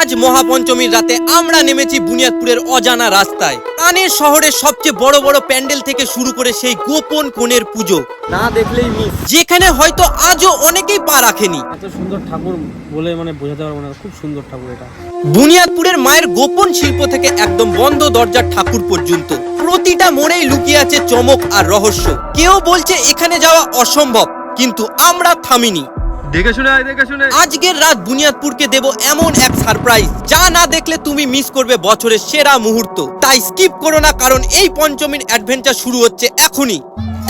আজ মহাপঞ্চমীর রাতে আমরা নেমেছি বুনিয়াদপুরের অজানা রাস্তায়। কানের শহরের সবচেয়ে বড় বড় প্যান্ডেল থেকে শুরু করে সেই গোপন কোণের পুজো। না দেখলেই মিস। যেখানে হয়তো আজও অনেকেই পা রাখেনি। এত সুন্দর ঠাকুর বলে মানে বোঝাতে পারব না খুব সুন্দর ঠাকুর এটা। বুনিয়াদপুরের মায়ের গোপন শিল্প থেকে একদম বন্ধ দরজার ঠাকুর পর্যন্ত। প্রতিটা মোড়েই লুকিয়ে আছে চমক আর রহস্য। কেউ বলছে এখানে যাওয়া অসম্ভব কিন্তু আমরা থামিনি। দেখে শুনে আয়, দেখে শুনে। আজকের রাত বুনিয়াদপুরকে দেব এমন এক সারপ্রাইজ যা না দেখলে তুমি মিস করবে বছরের সেরা মুহূর্ত। তাই স্কিপ করো না, কারণ এই পঞ্চমীর অ্যাডভেঞ্চার শুরু হচ্ছে এখনই।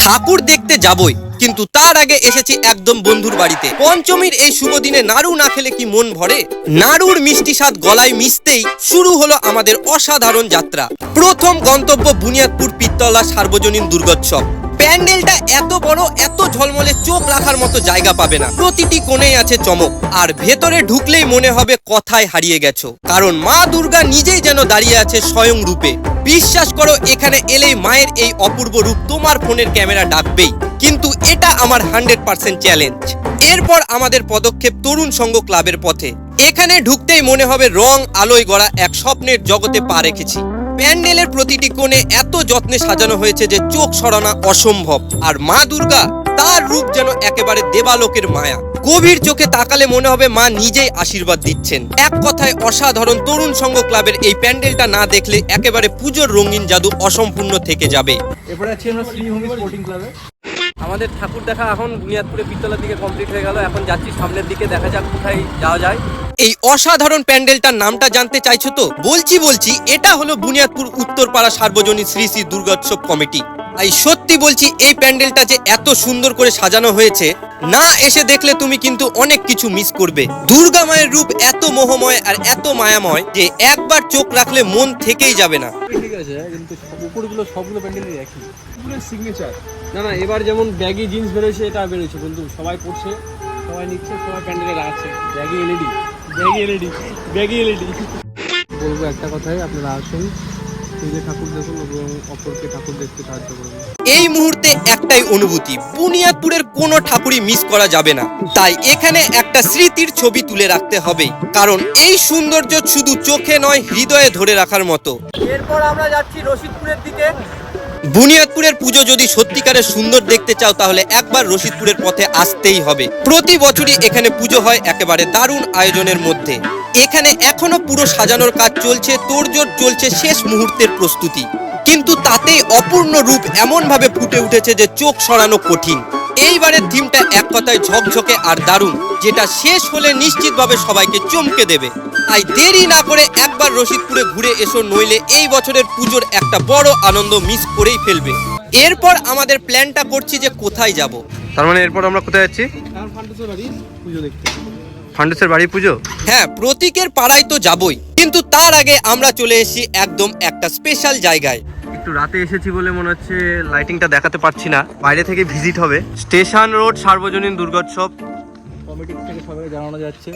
ঠাকুর দেখতে যাবই, কিন্তু তার আগে এসেছি একদম বন্ধুর বাড়িতে। পঞ্চমীর এই শুভ দিনে নাড়ু না খেলে কি মন ভরে? নাড়ুর মিষ্টি স্বাদ গলায় মিশতেই শুরু হলো আমাদের অসাধারণ যাত্রা। প্রথম গন্তব্য বুনিয়াদপুর পিত্তলা সার্বজনীন দুর্গোৎসব। প্যান্ডেলটা এত বড়, এত ঝলমলে চোখ রাখার মতো জায়গা পাবে না। প্রতিটি কোণেই আছে চমক। আর ভেতরে ঢুকলেই মনে হবে কথায় হারিয়ে গেছো। কারণ মা দুর্গা নিজেই যেন দাঁড়িয়ে আছে স্বয়ং রূপে। বিশ্বাস করো, এখানে এলেই মায়ের এই অপূর্ব রূপ তোমার ফোনের ক্যামেরা ডাকবেই। কিন্তু এটা আমার হান্ড্রেড পার্সেন্ট চ্যালেঞ্জ। এরপর আমাদের পদক্ষেপ তরুণ সংঘ ক্লাবের পথে। এখানে ঢুকতেই মনে হবে রং, আলোয় গড়া এক স্বপ্নের জগতে পা রেখেছি। প্যান্ডেলের প্রতিটি কোণে এত যত্নে সাজানো হয়েছে যে চোখ সরানো অসম্ভব। আর মা দুর্গা তার রূপ যেন একেবারে দেবালোকের মায়া। গভীর চোখে তাকালে মনে হবে মা নিজেই আশীর্বাদ দিচ্ছেন। এক কথায় অসাধারণ তরুণ সংঘ ক্লাবের এই প্যান্ডেলটা না দেখলে একেবারে পুজোর রঙিন জাদু অসম্পূর্ণ থেকে যাবে। এরপরে আছি আমরা শ্রীভূমি স্পোর্টিং ক্লাবে আমাদের ঠাকুর দেখা এখন বুনিয়াদপুরে পিত্তলার দিকে কমপ্লিট হয়ে গেল। এখন যাচ্ছি সামনের দিকে দেখা যাক কোথায় যাওয়া যায়। এই অসাধারণ প্যান্ডেলটার নামটা জানতে চাইছো তো? বলছি বলছি, এটা হলো বুনিয়াদপুর উত্তরপাড়া সার্বজনীন শ্রী শ্রী দুর্গোৎসব কমিটি। এই সত্যি বলছি, এই প্যান্ডেলটা যে এত সুন্দর করে সাজানো হয়েছে, না এসে দেখলে তুমি কিন্তু অনেক কিছু মিস করবে। দুর্গা মায়ের রূপ এত মোহময় আর এত মায়াময় যে একবার চোখ রাখলে মন থেকেই যাবে না। ঠিক আছে, কিন্তু উপরগুলো সবগুলো প্যান্ডেলই একই। পুরো সিগনেচার না না, এবার যেমন ব্যাগি জিন্স বেরোয়েছে, এটা বেরোয়েছে, বন্ধু। সবাই পড়ছে সবাই নিচ্ছে, সবাই রাখছে ব্যাগি এলইডি বলব একটা কথাই আপনারা আসুন নিজে ঠাকুর দেখুন এবং অপরকে ঠাকুর দেখতে সাহায্য করুন। এই মুহূর্তে একটাই অনুভূতি বুনিয়াদপুরের কোনো ঠাকুরই মিস করা যাবে না। তাই এখানে একটা স্মৃতির ছবি তুলে রাখতে হবে কারণ এই সৌন্দর্য শুধু চোখে নয় হৃদয়ে ধরে রাখার মতো। এরপর আমরা যাচ্ছি রশিদপুরের দিকে। বুনিয়াদপুরের পুজো যদি সত্যিকারের সুন্দর দেখতে চাও, তাহলে একবার রশিদপুরের পথে আসতেই হবে। প্রতি বছরই এখানে পুজো হয় একেবারে দারুণ আয়োজনের মধ্যে। এখানে এখনও পুরো সাজানোর কাজ চলছে, তোড়জোড় চলছে শেষ মুহূর্তের প্রস্তুতি। কিন্তু তাতেই অপূর্ণ রূপ এমনভাবে ফুটে উঠেছে যে চোখ সরানো কঠিন। এইবারের থিমটা এক কথায় ঝকঝকে আর দারুণ যেটা শেষ হলে নিশ্চিতভাবে সবাইকে চমকে দেবে। তাই দেরি না করে একবার রশিদপুরে ঘুরে এসো নইলে এই বছরের পুজোর একটা বড় আনন্দ মিস করেই ফেলবে। এরপর আমাদের প্ল্যানটা করছি যে কোথায় যাব। তার মানে এরপর আমরা কোথায় যাচ্ছি? পুজো দেখতে। ফান্ডেসের বাড়ি পুজো? হ্যাঁ প্রতীকের পাড়ায় তো যাবই। কিন্তু তার আগে আমরা চলে এসেছি একদম একটা স্পেশাল জায়গায়। একটু রাতে এসেছি বলে মনে হচ্ছে লাইটিংটা দেখাতে পারছি না। বাইরে থেকে ভিজিট হবে। স্টেশন রোড সার্বজনীন দুর্গোৎসব। কমিটির থেকে সবাই জানানো যাচ্ছে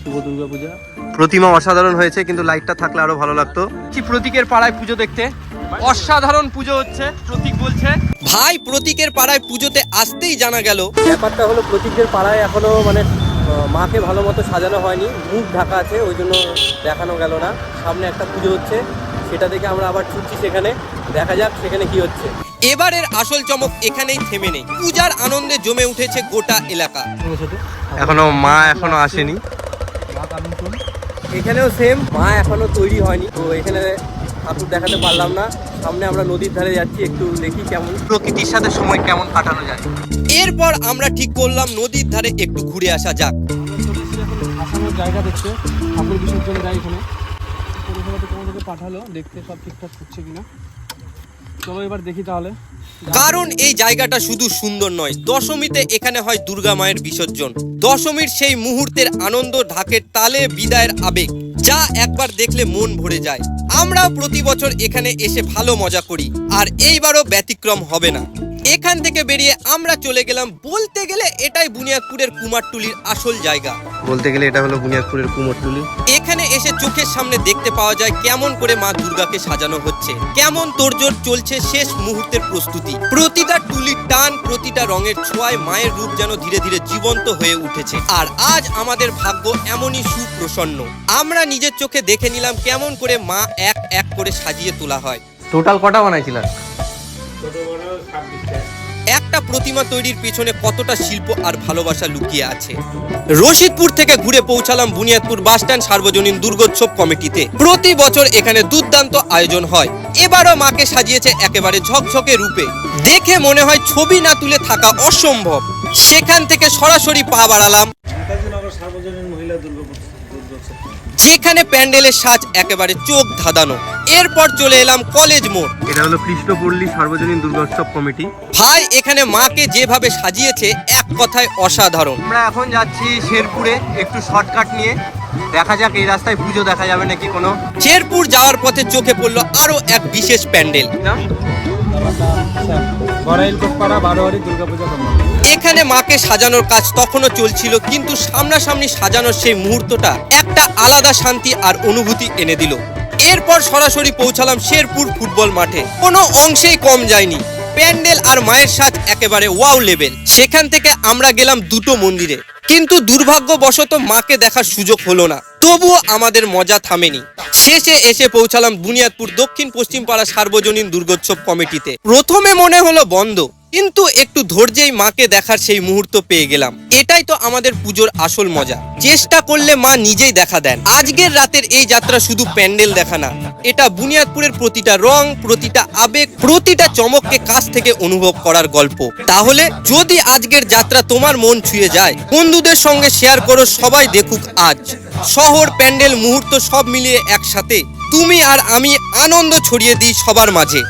শুভ দুর্গা পূজা প্রতিমা অসাধারণ হয়েছে কিন্তু লাইটটা থাকলে আরও ভালো লাগতো। কি প্রতীকের পাড়ায় পুজো দেখতে? অসাধারণ পুজো হচ্ছে প্রতীক বলছে। ভাই প্রতীকের পাড়ায় পুজোতে আসতেই জানা গেল। ব্যাপারটা হলো প্রতীকের পাড়ায় এখনও মানে মাকে ভালো মতো সাজানো হয়নি। মুখ ঢাকা আছে ওই জন্য দেখানো গেল না। সামনে একটা পুজো হচ্ছে। সেটা দেখে আমরা আবার ছুটছি সেখানে। দেখা যাক সেখানে কি হচ্ছে। এবারের আসল চমক এখানেই থেমে নেই। পূজার আনন্দে জমে উঠেছে গোটা এলাকা। এখনও মা এখনও আসেনি। এখানেও সেম মা এখনও তৈরি হয়নি। তো এখানে ঠাকুর দেখাতে পারলাম না। সামনে আমরা নদীর ধারে যাচ্ছি একটু দেখি কেমন। প্রকৃতির সাথে সময় কেমন কাটানো যায়। এরপর আমরা ঠিক করলাম নদীর ধারে একটু ঘুরে আসা যাক। জায়গা দেখতে ঠাকুর বিসর্জন যায় এখানে। পৌরসভা থেকে পাঠালো, দেখতে সব ঠিকঠাক করছে কিনা। চলো এবার দেখি তাহলে। কারণ এই জায়গাটা শুধু সুন্দর নয়, দশমীতে এখানে হয় দুর্গা মায়ের বিসর্জন। দশমীর সেই মুহূর্তের আনন্দ, ঢাকের তালে বিদায়ের আবেগ, যা একবার দেখলে মন ভরে যায়। আমরাও প্রতি বছর এখানে এসে ভালো মজা করি, আর এইবারও ব্যতিক্রম হবে না। এখান থেকে বেরিয়ে আমরা চলে গেলাম বলতে গেলে এটাই বুনিয়াদপুরের কুমারটুলির আসল জায়গা। বলতে গেলে এটা হলো বুনিয়াদপুরের কুমোরটুলি। এখানে এসে চোখের সামনে দেখতে পাওয়া যায় কেমন করে মা দুর্গাকে সাজানো হচ্ছে কেমন তোড়জোড় চলছে শেষ মুহূর্তের প্রস্তুতি। প্রতিটা টুলির টান প্রতিটা রঙের ছোঁয়ায় মায়ের রূপ যেন ধীরে ধীরে জীবন্ত হয়ে উঠেছে। আর আজ আমাদের ভাগ্য এমনই সুপ্রসন্ন। আমরা নিজের চোখে দেখে নিলাম কেমন করে মা এক এক করে সাজিয়ে তোলা হয়। টোটাল কটা বানাইছিলেন একটা প্রতিমা তৈরির পেছনে কতটা শিল্প আর ভালোবাসা লুকিয়ে আছে? রশিদপুর থেকে ঘুরে পৌঁছালাম বুনিয়াদপুর বাসস্ট্যান্ড সার্বজনীন দুর্গোৎসব কমিটিতে। প্রতি বছর এখানে দুর্দান্ত আয়োজন হয়। এবারও মাকে সাজিয়েছে একেবারে ঝকঝকে রূপে। দেখে মনে হয় ছবি না তুলে থাকা অসম্ভব। সেখান থেকে সরাসরি পা বাড়ালাম নেতাজিনগর সার্বজনীন মহিলা দুর্গোৎসব দুর্গোৎসব যেখানে প্যান্ডেলের সাজ একেবারে চোখ ধাঁধানো। এরপর চলে এলাম কলেজ মোড়। এটা হলো কৃষ্ণপল্লী সার্বজনীন দুর্গোৎসব কমিটি। ভাই এখানে মাকে যেভাবে সাজিয়েছে এক কথায় অসাধারণ। আমরা এখন যাচ্ছি শেরপুরে একটু শর্টকাট নিয়ে। দেখা যাক এই রাস্তায় পুজো দেখা যাবে নাকি কোনো। শেরপুর যাওয়ার পথে চোখে পড়ল আরও এক বিশেষ প্যান্ডেল। বড়াইল কোটপাড়া বারোয়ারি দুর্গাপূজা কমিটি। এখানে মাকে সাজানোর কাজ তখনও চলছিল, কিন্তু সামনাসামনি সাজানোর সেই মুহূর্তটা একটা আলাদা শান্তি আর অনুভূতি এনে দিল। এরপর সরাসরি পৌঁছালাম শেরপুর ফুটবল মাঠে। কোনো অংশেই কম যায়নি। প্যান্ডেল আর মায়ের সাজ একেবারে ওয়াও লেভেল। সেখান থেকে আমরা গেলাম দুটো মন্দিরে। কিন্তু দুর্ভাগ্যবশত মাকে দেখার সুযোগ হলো না। তবুও আমাদের মজা থামেনি। শেষে এসে পৌঁছালাম বুনিয়াদপুর দক্ষিণ পশ্চিম পাড়া সার্বজনীন দুর্গোৎসব কমিটিতে। প্রথমে মনে হলো বন্ধ। কিন্তু একটু ধৈর্যেই মাকে দেখার সেই মুহূর্ত পেয়ে গেলাম। এটাই তো আমাদের পুজোর আসল মজা। চেষ্টা করলে মা নিজেই দেখা দেন। আজকের রাতের এই যাত্রা শুধু প্যান্ডেল দেখা না, এটা বুনিয়াদপুরের প্রতিটা রং, প্রতিটা আবেগ, প্রতিটা চমককে কাছ থেকে অনুভব করার গল্প। তাহলে যদি আজকের যাত্রা তোমার মন ছুঁয়ে যায়, বন্ধুদের সঙ্গে শেয়ার করো, সবাই দেখুক আজ। শহর, প্যান্ডেল, মুহূর্ত সব মিলিয়ে একসাথে। তুমি আর আমি আনন্দ ছড়িয়ে দিই সবার মাঝে।